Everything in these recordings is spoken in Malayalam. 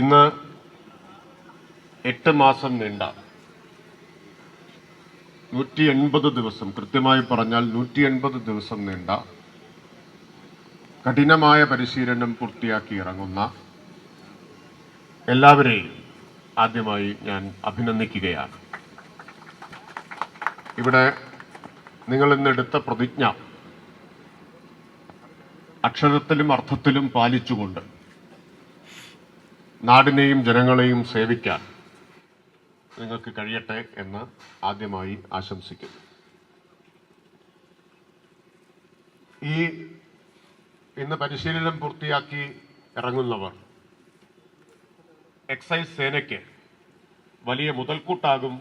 ഇന്ന് എട്ട് മാസം നീണ്ട നൂറ്റി എൺപത് ദിവസം കൃത്യമായി പറഞ്ഞാൽ നൂറ്റി എൺപത് ദിവസം നീണ്ട കഠിനമായ പരിശീലനം പൂർത്തിയാക്കി ഇറങ്ങുന്ന എല്ലാവരെയും ആദ്യമായി ഞാൻ അഭിനന്ദിക്കുകയാണ്. ഇവിടെ നിങ്ങൾ ഇന്നെടുത്ത പ്രതിജ്ഞ അക്ഷരത്തിലും അർത്ഥത്തിലും പാലിച്ചുകൊണ്ട് നാടിനെയും ജനങ്ങളെയും സേവിക്കാൻ നിങ്ങൾക്ക് കഴിയട്ടെ എന്ന് ആദ്യമായി ആശംസിക്കുന്നു. ഈ ഇന്ന് പരിശീലനം പൂർത്തിയാക്കി ഇറങ്ങുന്നവർ എക്സൈസ് സേനയ്ക്ക് വലിയ മുതൽക്കൂട്ടാകും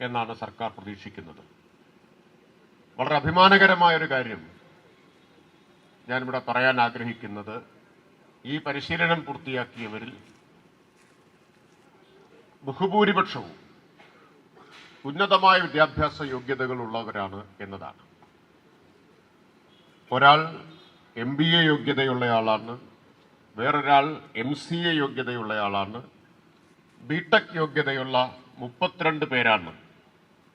എന്നാണ് സർക്കാർ പ്രതീക്ഷിക്കുന്നത്. വളരെ അഭിമാനകരമായ ഒരു കാര്യം ഞാനിവിടെ പറയാൻ ആഗ്രഹിക്കുന്നത് ഈ പരിശീലനം പൂർത്തിയാക്കിയവരിൽ ബഹുഭൂരിപക്ഷവും ഉന്നതമായ വിദ്യാഭ്യാസ യോഗ്യതകളുള്ളവരാണ് എന്നതാണ്. ഒരാൾ എം ബി എ യോഗ്യതയുള്ളയാളാണ് വേറൊരാൾ എം സി എ യോഗ്യതയുള്ളയാളാണ് ബിടെക് യോഗ്യതയുള്ള മുപ്പത്തിരണ്ട് പേരാണ്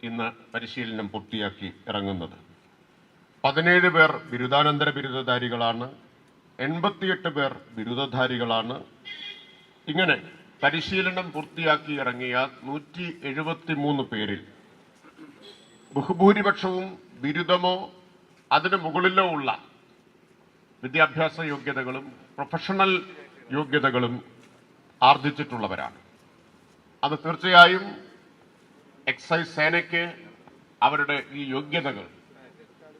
ഇന്ന് പരിശീലനം പൂർത്തിയാക്കി ഇറങ്ങുന്നത്. പതിനേഴ് പേർ ബിരുദാനന്തര ബിരുദധാരികളാണ് എൺപത്തിയെട്ട് പേർ ബിരുദധാരികളാണ്. ഇങ്ങനെ പരിശീലനം പൂർത്തിയാക്കി ഇറങ്ങിയ നൂറ്റി എഴുപത്തി മൂന്ന് പേരിൽ ബഹുഭൂരിപക്ഷവും ബിരുദമോ അതിന് മുകളിലോ ഉള്ള വിദ്യാഭ്യാസ യോഗ്യതകളും പ്രൊഫഷണൽ യോഗ്യതകളും ആർജിച്ചിട്ടുള്ളവരാണ്. അത് തീർച്ചയായും എക്സൈസ് സേനയ്ക്ക് അവരുടെ ഈ യോഗ്യതകൾ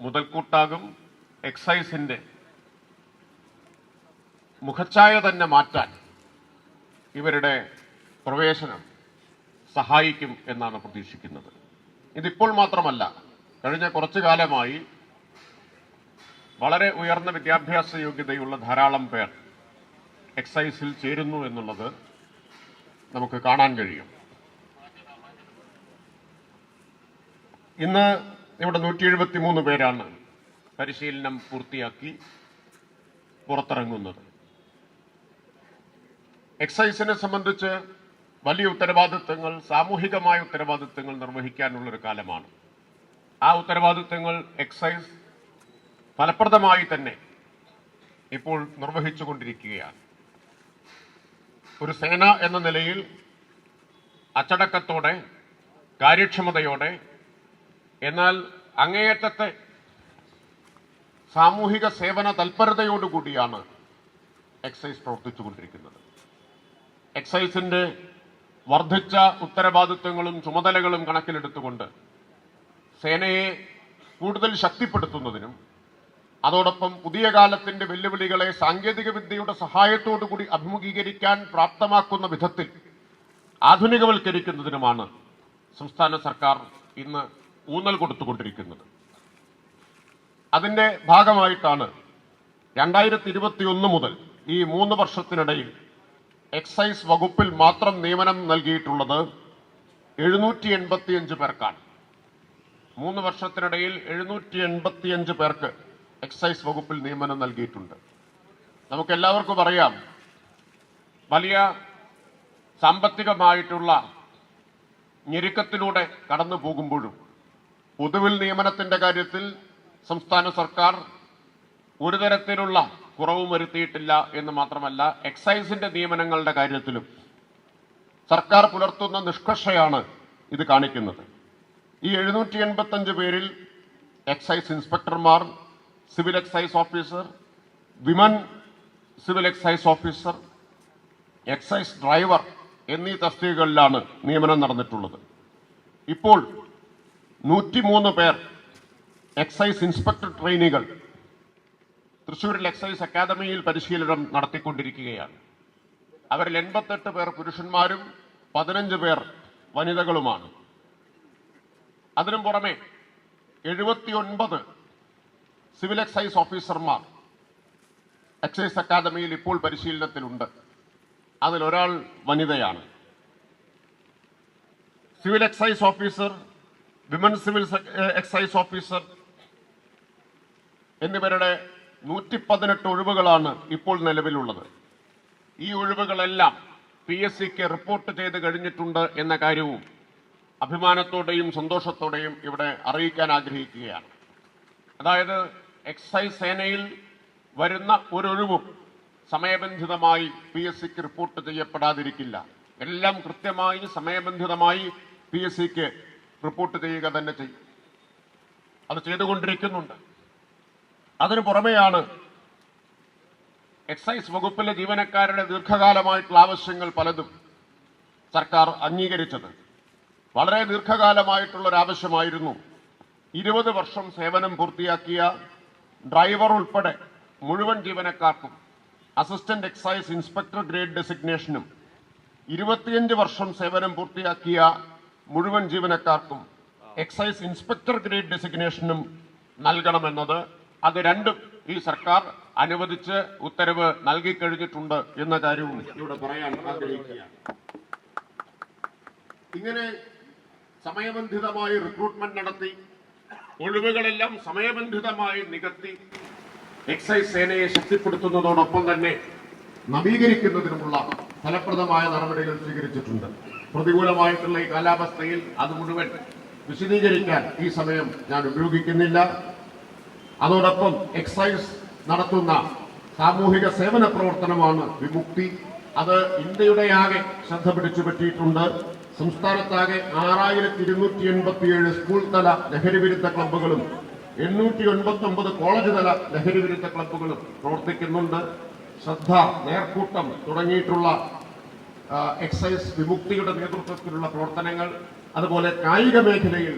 മുതൽക്കൂട്ടാകും. എക്സൈസിന്റെ മുഖച്ഛായ തന്നെ മാറ്റാൻ ഇവരുടെ പ്രവേശനം സഹായിക്കും എന്നാണ് പ്രതീക്ഷിക്കുന്നത്. ഇതിപ്പോൾ മാത്രമല്ല കഴിഞ്ഞ കുറച്ചു കാലമായി വളരെ ഉയർന്ന വിദ്യാഭ്യാസ യോഗ്യതയുള്ള ധാരാളം പേർ എക്സൈസിൽ ചേരുന്നു എന്നുള്ളത് നമുക്ക് കാണാൻ കഴിയും. ഇന്ന് ഇവിടെ നൂറ്റി എഴുപത്തി മൂന്ന് പേരാണ് പരിശീലനം പൂർത്തിയാക്കി പുറത്തിറങ്ങുന്നത്. എക്സൈസിനെ സംബന്ധിച്ച് വലിയ ഉത്തരവാദിത്തങ്ങൾ സാമൂഹികമായ ഉത്തരവാദിത്തങ്ങൾ നിർവഹിക്കാനുള്ളൊരു കാലമാണ്. ആ ഉത്തരവാദിത്തങ്ങൾ എക്സൈസ് ഫലപ്രദമായി തന്നെ ഇപ്പോൾ നിർവഹിച്ചുകൊണ്ടിരിക്കുകയാണ്. ഒരു സേന എന്ന നിലയിൽ അച്ചടക്കത്തോടെ കാര്യക്ഷമതയോടെ എന്നാൽ അങ്ങേയറ്റത്തെ സാമൂഹിക സേവന തൽപരതയോടുകൂടിയാണ് എക്സൈസ് പ്രവർത്തിച്ചുകൊണ്ടിരിക്കുന്നത്. എക്സൈസിന്റെ വർദ്ധിച്ച ഉത്തരവാദിത്വങ്ങളും ചുമതലകളും കണക്കിലെടുത്തുകൊണ്ട് സേനയെ കൂടുതൽ ശക്തിപ്പെടുത്തുന്നതിനും അതോടൊപ്പം പുതിയ കാലത്തിന്റെ വെല്ലുവിളികളെ സാങ്കേതിക വിദ്യയുടെ സഹായത്തോടു കൂടി അഭിമുഖീകരിക്കാൻ പ്രാപ്തമാക്കുന്ന വിധത്തിൽ ആധുനികവൽക്കരിക്കുന്നതിനുമാണ് സംസ്ഥാന സർക്കാർ ഇന്ന് ഊന്നൽ കൊടുത്തുകൊണ്ടിരിക്കുന്നത്. അതിന്റെ ഭാഗമായിട്ടാണ് രണ്ടായിരത്തി ഇരുപത്തിയൊന്ന് മുതൽ ഈ മൂന്ന് വർഷത്തിനിടയിൽ എക്സൈസ് വകുപ്പിൽ മാത്രം നിയമനം നൽകിയിട്ടുള്ളത് എഴുന്നൂറ്റി എൺപത്തിയഞ്ച് പേർക്കാണ്. മൂന്ന് വർഷത്തിനിടയിൽ എഴുന്നൂറ്റി എൺപത്തിയഞ്ച് പേർക്ക് എക്സൈസ് വകുപ്പിൽ നിയമനം നൽകിയിട്ടുണ്ട്. നമുക്ക് എല്ലാവർക്കും അറിയാം വലിയ സാമ്പത്തികമായിട്ടുള്ള ഞെരുക്കത്തിലൂടെ കടന്നു പോകുമ്പോഴും പൊതുവിൽ നിയമനത്തിന്റെ കാര്യത്തിൽ സംസ്ഥാന സർക്കാർ ഒരു തരത്തിലുള്ള കുറവും വരുത്തിയിട്ടില്ല എന്ന് മാത്രമല്ല എക്സൈസിന്റെ നിയമനങ്ങളുടെ കാര്യത്തിലും സർക്കാർ പുലർത്തുന്ന നിഷ്കർഷയാണ് ഇത് കാണിക്കുന്നത്. ഈ എഴുന്നൂറ്റി എൺപത്തഞ്ച് പേരിൽ excise ഇൻസ്പെക്ടർമാർ civil excise officer women civil excise officer excise driver എന്നീ തസ്തികകളിലാണ് നിയമനം നടന്നിട്ടുള്ളത്. ഇപ്പോൾ നൂറ്റിമൂന്ന് പേർ എക്സൈസ് ഇൻസ്പെക്ടർ ട്രെയിനികൾ തൃശൂരിൽ എക്സൈസ് അക്കാദമിയിൽ പരിശീലനം നടത്തിക്കൊണ്ടിരിക്കുകയാണ്. അവരിൽ എൺപത്തെട്ട് പേർ പുരുഷന്മാരും പതിനഞ്ച് പേർ വനിതകളുമാണ്. അതിനും പുറമെ എഴുപത്തിയൊൻപത് സിവിൽ എക്സൈസ് ഓഫീസർമാർ എക്സൈസ് അക്കാദമിയിൽ ഇപ്പോൾ പരിശീലനത്തിലുണ്ട്. അതിലൊരാൾ വനിതയാണ്. Civil excise officer women civil excise officer എന്നിവരുടെ നൂറ്റി പതിനെട്ട് ഒഴിവുകളാണ് ഇപ്പോൾ നിലവിലുള്ളത്. ഈ ഒഴിവുകളെല്ലാം പി എസ് സിക്ക് റിപ്പോർട്ട് ചെയ്ത് കഴിഞ്ഞിട്ടുണ്ട് എന്ന കാര്യവും അഭിമാനത്തോടെയും സന്തോഷത്തോടെയും ഇവിടെ അറിയിക്കാൻ ആഗ്രഹിക്കുകയാണ്. അതായത് എക്സൈസ് സേനയിൽ വരുന്ന ഒരൊഴിവും സമയബന്ധിതമായി പി എസ് സിക്ക് റിപ്പോർട്ട് ചെയ്യപ്പെടാതിരിക്കില്ല. എല്ലാം കൃത്യമായി സമയബന്ധിതമായി പി എസ് സിക്ക് റിപ്പോർട്ട് ചെയ്യുക തന്നെ ചെയ്യും. അത് ചെയ്തുകൊണ്ടിരിക്കുന്നുണ്ട്. അതിനു പുറമെയാണ് എക്സൈസ് വകുപ്പിലെ ജീവനക്കാരുടെ ദീർഘകാലമായിട്ടുള്ള ആവശ്യങ്ങൾ പലതും സർക്കാർ അംഗീകരിച്ചത്. വളരെ ദീർഘകാലമായിട്ടുള്ള ഒരു ആവശ്യമായിരുന്നു ഇരുപത് വർഷം സേവനം പൂർത്തിയാക്കിയ ഡ്രൈവർ ഉൾപ്പെടെ മുഴുവൻ ജീവനക്കാർക്കും അസിസ്റ്റന്റ് എക്സൈസ് ഇൻസ്പെക്ടർ ഗ്രേഡ് ഡെസിഗ്നേഷനും ഇരുപത്തിയഞ്ച് വർഷം സേവനം പൂർത്തിയാക്കിയ മുഴുവൻ ജീവനക്കാർക്കും എക്സൈസ് ഇൻസ്പെക്ടർ ഗ്രേഡ് ഡെസിഗ്നേഷനും നൽകണമെന്നത് അത് രണ്ടും ഈ സർക്കാർ അനുവദിച്ച് ഉത്തരവ് നൽകിക്കഴിഞ്ഞിട്ടുണ്ട് എന്ന കാര്യവും ഇവിടെ പറയാൻ ആഗ്രഹിക്കുകയാണ്. ഇങ്ങനെ സമയബന്ധിതമായി റിക്രൂട്ട്മെന്റ് നടത്തി ഒഴിവുകളെല്ലാം സമയബന്ധിതമായി നികത്തി എക്സൈസ് സേനയെ ശക്തിപ്പെടുത്തുന്നതോടൊപ്പം തന്നെ നവീകരിക്കുന്നതിനുമുള്ള ഫലപ്രദമായ നടപടികൾ സ്വീകരിച്ചിട്ടുണ്ട്. പ്രതികൂലമായിട്ടുള്ള ഈ കാലാവസ്ഥയിൽ അത് മുഴുവൻ വിശദീകരിക്കാൻ ഈ സമയം ഞാൻ ഉപയോഗിക്കുന്നില്ല. അതോടൊപ്പം എക്സൈസ് നടത്തുന്ന സാമൂഹിക സേവന പ്രവർത്തനമാണ് വിമുക്തി. അത് ഇന്ത്യയുടെ ആകെ ശ്രദ്ധ പിടിച്ചു പറ്റിയിട്ടുണ്ട്. സംസ്ഥാനത്താകെ ആറായിരത്തി ഇരുന്നൂറ്റി എൺപത്തിയേഴ് സ്കൂൾ തല ലഹരി വിരുദ്ധ ക്ലബ്ബുകളും എണ്ണൂറ്റി ഒൻപത്തി ഒമ്പത് കോളേജ് തല ലഹരി വിരുദ്ധ ക്ലബ്ബുകളും പ്രവർത്തിക്കുന്നുണ്ട്. ശ്രദ്ധ നേർക്കൂട്ടം തുടങ്ങിയിട്ടുള്ള എക്സൈസ് വിമുക്തിയുടെ നേതൃത്വത്തിലുള്ള പ്രവർത്തനങ്ങൾ. അതുപോലെ കായിക മേഖലയിൽ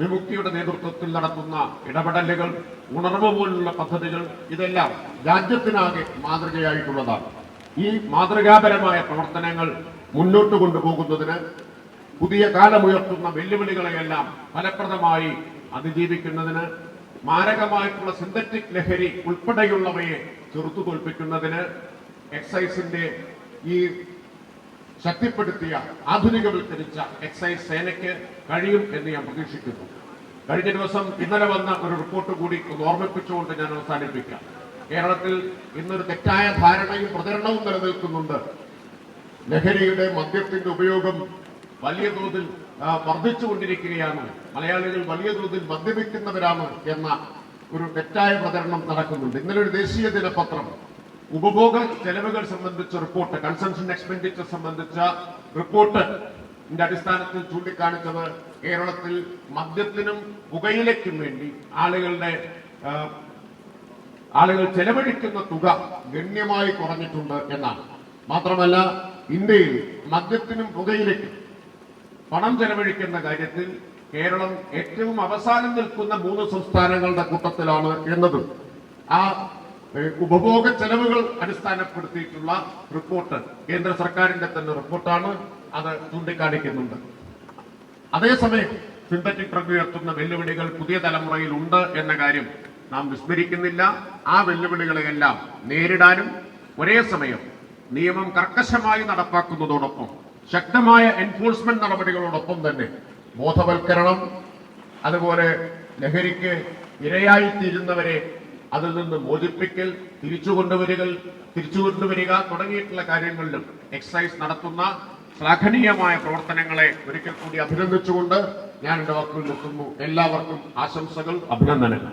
വിമുക്തിയുടെ നേതൃത്വത്തിൽ നടത്തുന്ന ഇടപെടലുകൾ ഉണർവ് പോലുള്ള പദ്ധതികൾ ഇതെല്ലാം രാജ്യത്തിനാകെ മാതൃകയായിട്ടുള്ളതാണ്. ഈ മാതൃകാപരമായ പ്രവർത്തനങ്ങൾ മുന്നോട്ട് കൊണ്ടുപോകുന്നതിന് പുതിയ കാലമുയർത്തുന്ന വെല്ലുവിളികളെയെല്ലാം ഫലപ്രദമായി അതിജീവിക്കുന്നതിന് മാരകമായിട്ടുള്ള സിന്തറ്റിക് ലഹരി ഉൾപ്പെടെയുള്ളവയെ ചെറുത്തു തോൽപ്പിക്കുന്നതിന് എക്സൈസിന്റെ ഈ ശക്തിപ്പെടുത്തിയ ആധുനികവൽക്കരിച്ച എക്സൈസ് സേനയ്ക്ക് കഴിയും എന്ന് ഞാൻ പ്രതീക്ഷിക്കുന്നു. കഴിഞ്ഞ ദിവസം ഇന്നലെ വന്ന ഒരു റിപ്പോർട്ട് കൂടി ഒന്ന് ഓർമ്മിപ്പിച്ചുകൊണ്ട് ഞാൻ അവസാനിപ്പിക്കാം. കേരളത്തിൽ ഇന്നൊരു തെറ്റായ ധാരണയും പ്രചരണവും നിലനിൽക്കുന്നുണ്ട്. ലഹരിയുടെ മദ്യത്തിന്റെ ഉപയോഗം വലിയ തോതിൽ വർദ്ധിച്ചുകൊണ്ടിരിക്കുകയാണ്. മലയാളികൾ വലിയ തോതിൽ മദ്യപിക്കുന്നവരാണ് എന്ന ഒരു തെറ്റായ പ്രചരണം നടക്കുന്നുണ്ട്. ഇന്നലെ ഒരു ദേശീയ ദിനപത്രം ഉപഭോഗ ചെലവുകൾ സംബന്ധിച്ച റിപ്പോർട്ട് കൺസംഷൻ എക്സ്പെൻഡിച്ചർ സംബന്ധിച്ച റിപ്പോർട്ട് അടിസ്ഥാനത്തിൽ ചൂണ്ടിക്കാണിച്ചത് കേരളത്തിൽ മദ്യത്തിനും പുകയിലയ്ക്കും വേണ്ടി ആളുകളുടെ ആളുകൾ ചെലവഴിക്കുന്ന തുക ഗണ്യമായി കുറഞ്ഞിട്ടുണ്ട് എന്നാണ്. മാത്രമല്ല ഇന്ത്യയിൽ മദ്യത്തിനും പുകയിലയ്ക്കും പണം ചെലവഴിക്കുന്ന കാര്യത്തിൽ കേരളം ഏറ്റവും അവസാനം നിൽക്കുന്ന മൂന്ന് സംസ്ഥാനങ്ങളുടെ കൂട്ടത്തിലാണ് എന്നതും ആ ഉപഭോഗ ചെലവുകൾ അടിസ്ഥാനപ്പെടുത്തിയിട്ടുള്ള റിപ്പോർട്ട് കേന്ദ്ര സർക്കാരിന്റെ തന്നെ റിപ്പോർട്ടാണ്. അത് ചൂണ്ടിക്കാണിക്കുന്നുണ്ട്. അതേസമയം സിന്തറ്റിക് ഡ്രഗ് ഉയർത്തുന്ന വെല്ലുവിളികൾ പുതിയ തലമുറയിൽ ഉണ്ട് എന്ന കാര്യം നാം വിസ്മരിക്കുന്നില്ല. ആ വെല്ലുവിളികളെയെല്ലാം നേരിടാനും ഒരേ സമയം നിയമം കർക്കശമായി നടപ്പാക്കുന്നതോടൊപ്പം ശക്തമായ എൻഫോഴ്സ്മെന്റ് നടപടികളോടൊപ്പം തന്നെ ബോധവൽക്കരണം അതുപോലെ ലഹരിക്ക് ഇരയായിത്തീരുന്നവരെ അതിൽ നിന്ന് മോചിപ്പിക്കൽ തിരിച്ചു കൊണ്ടുവരിക തിരിച്ചു കൊണ്ടുവരിക തുടങ്ങിയിട്ടുള്ള കാര്യങ്ങളിലും എക്സൈസ് നടത്തുന്ന ശ്ലാഘനീയമായ പ്രവർത്തനങ്ങളെ ഒരിക്കൽ കൂടി അഭിനന്ദിച്ചുകൊണ്ട് ഞാൻ എന്റെ വാക്കുകൾ നിർത്തുന്നു എല്ലാവർക്കും ആശംസകൾ അഭിനന്ദനങ്ങൾ.